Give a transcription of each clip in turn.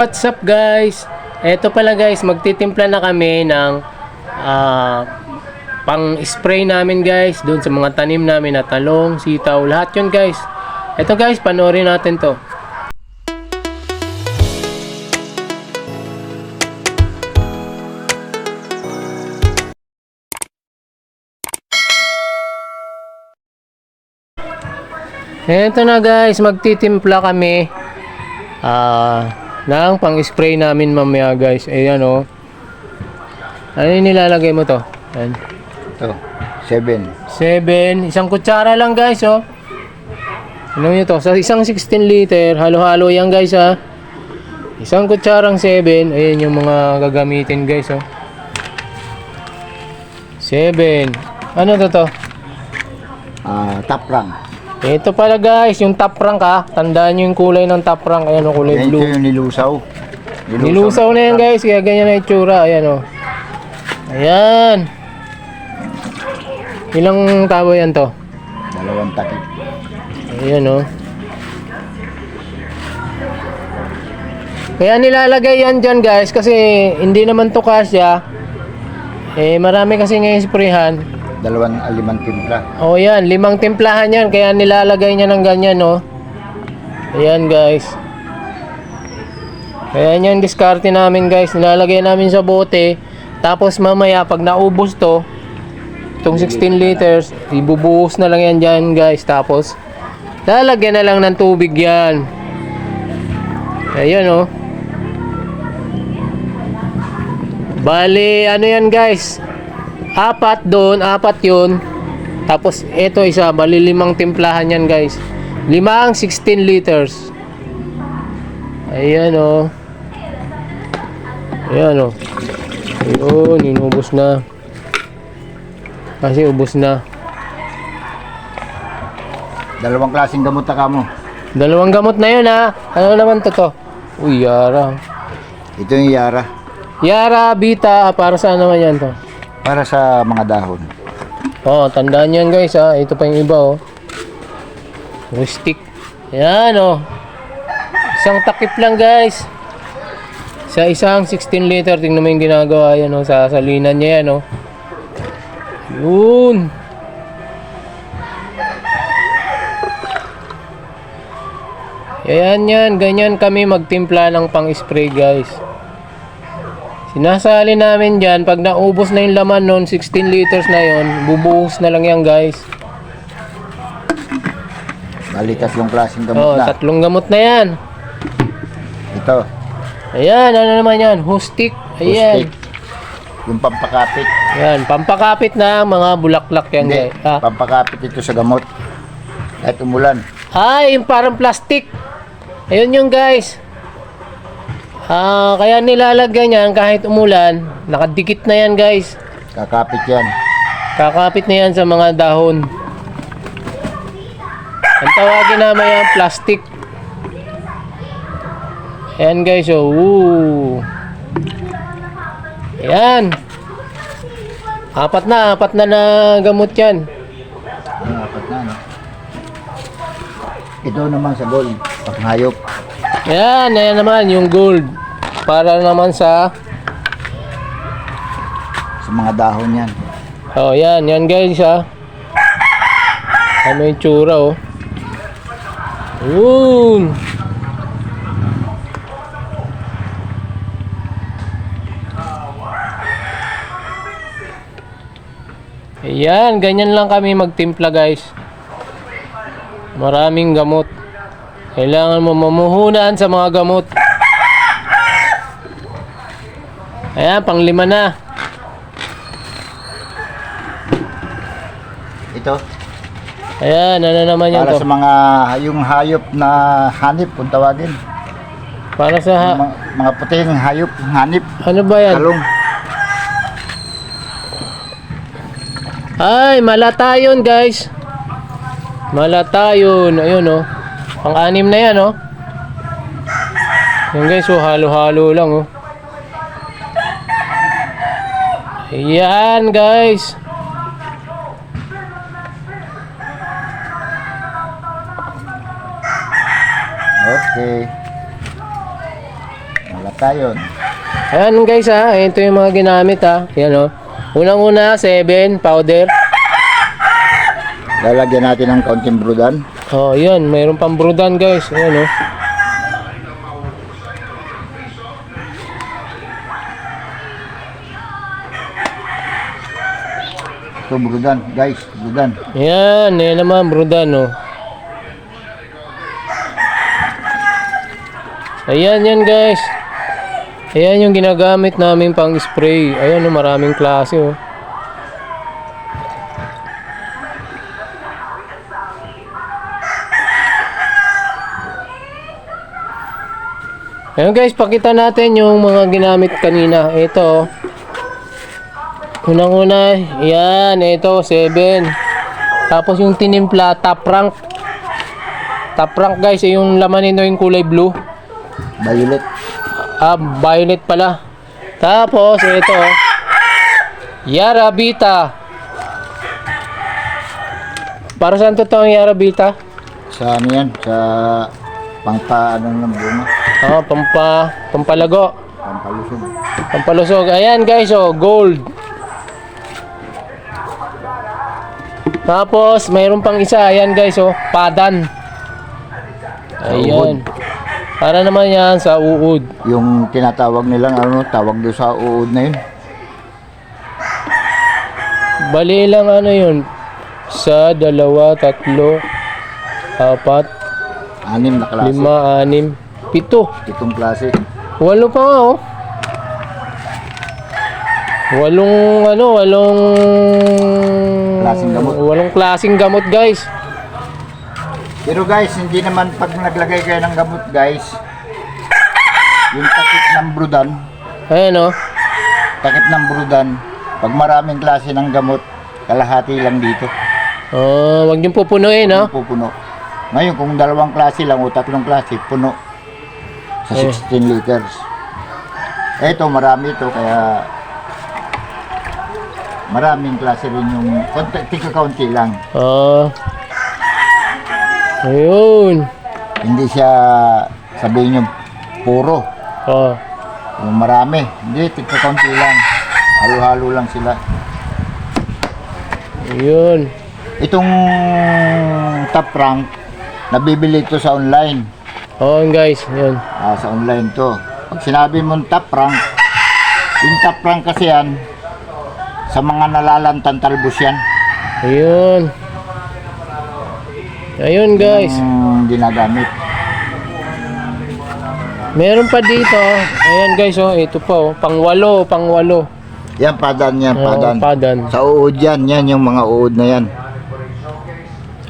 What's up guys? Eto pala guys, magtitimpla na kami ng ah, pang-spray namin guys doon sa mga tanim namin na talong, sitaw, lahat yun guys. Eto guys, panoorin natin to. Eto na guys, magtitimpla kami ah ng pang-spray namin mamaya guys. Ayan oh. Ano yung nilalagay mo to? Ayan. Ito, 7. 7, isang kutsara lang guys oh. Ano nyo to? Sa isang 16 liter, halo-halo yan guys ha. Isang kutsarang 7, ayan yung mga gagamitin guys oh. 7. Ano to to? Ah, top rank. Ito pala guys, yung top rank ha. Tandaan nyo yung kulay ng top rank. Ayan o, kulay Yan blue. yung nilusaw. Nilusaw na yan guys, kaya ganyan na itsura. Ayan o. Ayan. Ilang tabo yan to? Dalawang takip. Ayan o. Kaya nilalagay yan dyan guys kasi hindi naman to kasya. Eh marami kasi ngayon sprayhan. Dalawang alimang timpla. O yan, limang timplahan yan kaya nilalagay niya ng ganyan no. Ayan guys. Kaya yan diskarte namin guys. Nilalagay namin sa bote. Tapos mamaya pag naubos to, itong 16 liters, ibubuhos na lang yan dyan guys. Tapos, lalagyan na lang ng tubig yan. Ayan oh. Bali, ano yan guys? Apat doon, apat yun. Tapos, ito isa, bali limang timplahan yan guys. Limang 16 liters. Ayan oh. Ayan oh. Ayun, inubos na. Kasi ubos na. Dalawang klaseng gamot na kamo. Dalawang gamot na yun ha. Ano naman to to? Uy, Yara. Ito yung Yara. Yara, Bita, para saan naman yan to? Para sa mga dahon. Oh, tandaan yan guys ha. Ito pa yung iba oh. Rustic. Yan oh. Isang takip lang guys. Sa isang 16 liter, tingnan mo yung ginagawa yan oh. Sa salinan niya yan oh. Yun. Yan yan, ganyan kami magtimpla ng pang-spray guys. Sinasali namin dyan, pag naubos na yung laman nun, 16 liters na yon, bubuhos na lang yan guys. Bali, tatlong klaseng gamot Oh, na. tatlong gamot na yan. Ito, Ayan, ano naman yan? Hustik. Ayan. Hustik. yung pampakapit. Ayan, pampakapit na mga bulaklak yan Hindi, guys. Ah. pampakapit ito sa gamot. Kahit umulan. Ay, yung parang plastic. Ayun yung guys. Ah, kaya nilalagyan yan kahit umulan, nakadikit na yan guys. Kakapit yan. Kakapit na yan sa mga dahon. Ang tawagin naman yan, plastic. Ayan guys, oh. Woo. Ayan. Apat na, apat na na gamot yan. Ang apat na, no? Ito naman sa gold. Panghayop. Ayan, ayan naman, yung gold. Para naman sa, Sa mga dahon yan. oh yan, yan guys ha. Ano yung tsura oh. Yun. Ayan, ganyan lang kami magtimpla guys. Maraming gamot. Kailangan mo mamuhunan sa mga gamot. Ayan, pang lima na. Ito, Ayan, ano naman yan para to? sa mga yung hayop na hanip kung tawagin. Para sa ha- Yung mga, mga puting hayop, hanip, ano ba yan? kalong. Ay, malatayon guys. Malatayon. Ayun oh. Pang-anim na yan oh. Yan guys, oh, halo-halo lang oh. Ayan guys. Okay. Malata yun. Ayan guys ha, ito yung mga ginamit ha. Yan o. Unang-una, 7 powder. Lalagyan natin ng kaunting brudan. Oh, yan, mayroon pang brudan guys. Ayan o. Ito brudan, guys, brudan. Yan, yan naman brudan o. Ayan yan guys. Ayan yung ginagamit namin pang spray. Ayan o, maraming klase oh. O. Ayan guys, pakita natin yung mga ginamit kanina. Ito. Unang-una, yan, ito, 7. Tapos yung tinimpla, top rank. Top rank guys, eh, yung laman nito yung kulay blue. Violet. Ah, violet pala. Tapos, ito. Yarabita. Para saan to ang Yarabita? Sa ano yan? Sa pangpa ano ng bunga. Ah, pampa, pampalago. Pampalusog. Pampalusog. Ayan guys, oh, gold. Tapos, mayroon pang isa. Ayan guys, oh, padan. Ayan. Para naman yan sa uod. Yung tinatawag nilang ano, tawag doon sa uod na yun. Bali lang ano yun. Sa dalawa, tatlo, apat, Anim na klase. lima, anim, pito. Itong klase. Walo pa nga oh. Walong ano, walong Klaseng gamot. Walong klaseng gamot, guys. Pero guys, hindi naman pag naglagay kayo ng gamot guys, yung takip ng brudan, Ayan oh. takip ng brudan, pag maraming klase ng gamot, kalahati lang dito. Oh, wag niyo pupunuin, no? Pupuno. Ngayon, kung dalawang klase lang o tatlong klase, puno. Sa Eh. 16 liters. Eto, marami ito, kaya maraming klase rin yung, konti, tika kaunti lang. Ah. ayun. Hindi siya, sabihin nyo, puro. Oh. Yung marami. Hindi, tika kaunti lang. Halo-halo lang sila. Ayun. Itong top rank, nabibili ito sa online. Oh, guys, yun. Ah, sa online to. Pag sinabi mong top rank, yung top rank kasi yan, sa mga nalalantang talbos yan. Ayun. Ayun, guys. Yung ginagamit. Meron pa dito. Ayan, guys, oh. Ito pa, oh. Pangwalo, pangwalo. Yan, padan yan, Oh, padan. padan. Sa uod yan, yan yung mga uod na yan.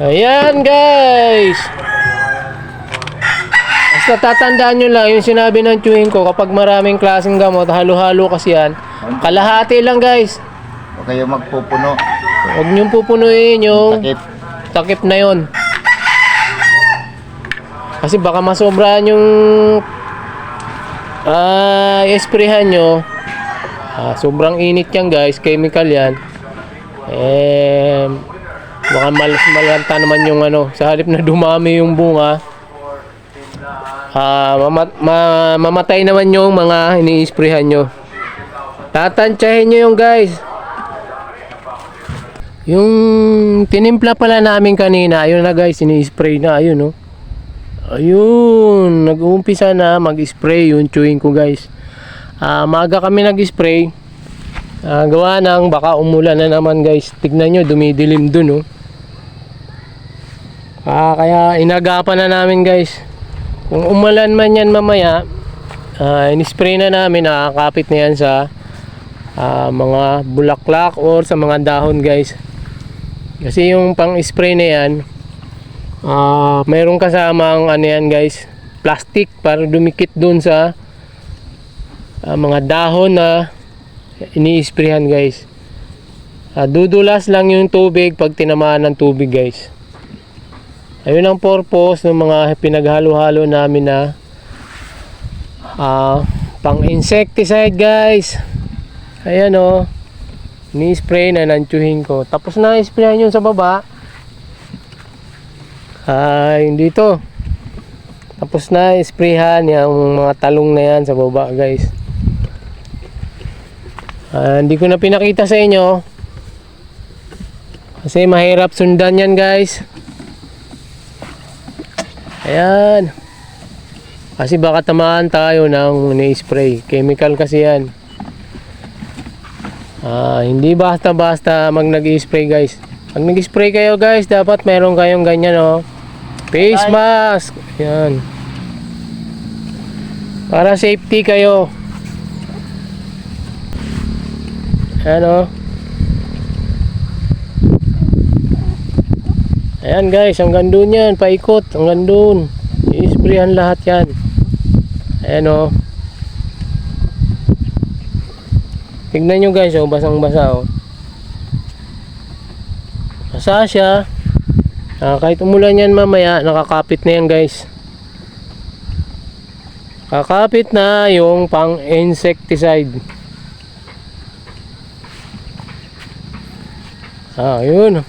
Ayan guys! Basta tatandaan nyo lang yung sinabi ng chewing ko kapag maraming klaseng gamot, halo-halo kasi yan. Kalahati lang guys. Huwag kayo magpupuno. Huwag nyo pupunuin yung Takip. takip na yon. Kasi baka masobrahan yung ah esprehan nyo. Ah, sobrang init yan guys, chemical yan. Eh, baka malas malanta naman yung ano, sa halip na dumami yung bunga. Ah, mama- ma- mamatay naman yung mga ini-sprayhan nyo. Tatansyahin nyo yung guys. Yung tinimpla pala namin kanina, ayun na guys, ini-spray na, ayun oh. Ayun, nag-uumpisa na mag-spray yung chewing ko guys. Ah, maaga kami nag-spray. Ah, gawa ng baka umulan na naman guys. Tignan nyo, dumidilim dun oh. Ah, kaya inagapan na namin guys. Kung umulan man yan mamaya, ah, in-spray na namin, nakakapit na yan sa ah, mga bulaklak or sa mga dahon guys. Kasi yung pang-spray na yan, ah mayroong kasamang ano yan guys, plastic para dumikit dun sa ah, mga dahon na ini-sprayhan guys. Ah, dudulas lang yung tubig pag tinamaan ng tubig guys. Ayun ang purpose ng mga pinaghalo-halo namin na ah, pang insecticide guys. Ayan oh. Ni-spray na nantyuhin ko. Tapos na sprayan yun sa baba. Ay, dito. Tapos na, isprayhan yung mga talong na yan sa baba guys. Ah, hindi ko na pinakita sa inyo. Kasi mahirap sundan yan guys. Ayan. Kasi baka tamaan tayo ng ni-spray. Chemical kasi yan. Ah, hindi basta-basta mag nag-spray guys. Pag nag-spray kayo guys, dapat meron kayong ganyan oh. Face mask. Yan. Para safety kayo. Ayan oh. Ayan guys, hanggang doon yan, paikot, hanggang doon. I-sprayan lahat yan. Ayan o. Tignan nyo guys, oh, basang basa oh. Basa siya. Ah, kahit umulan yan mamaya, nakakapit na yan guys. Kakapit na yung pang insecticide. Ah, yun.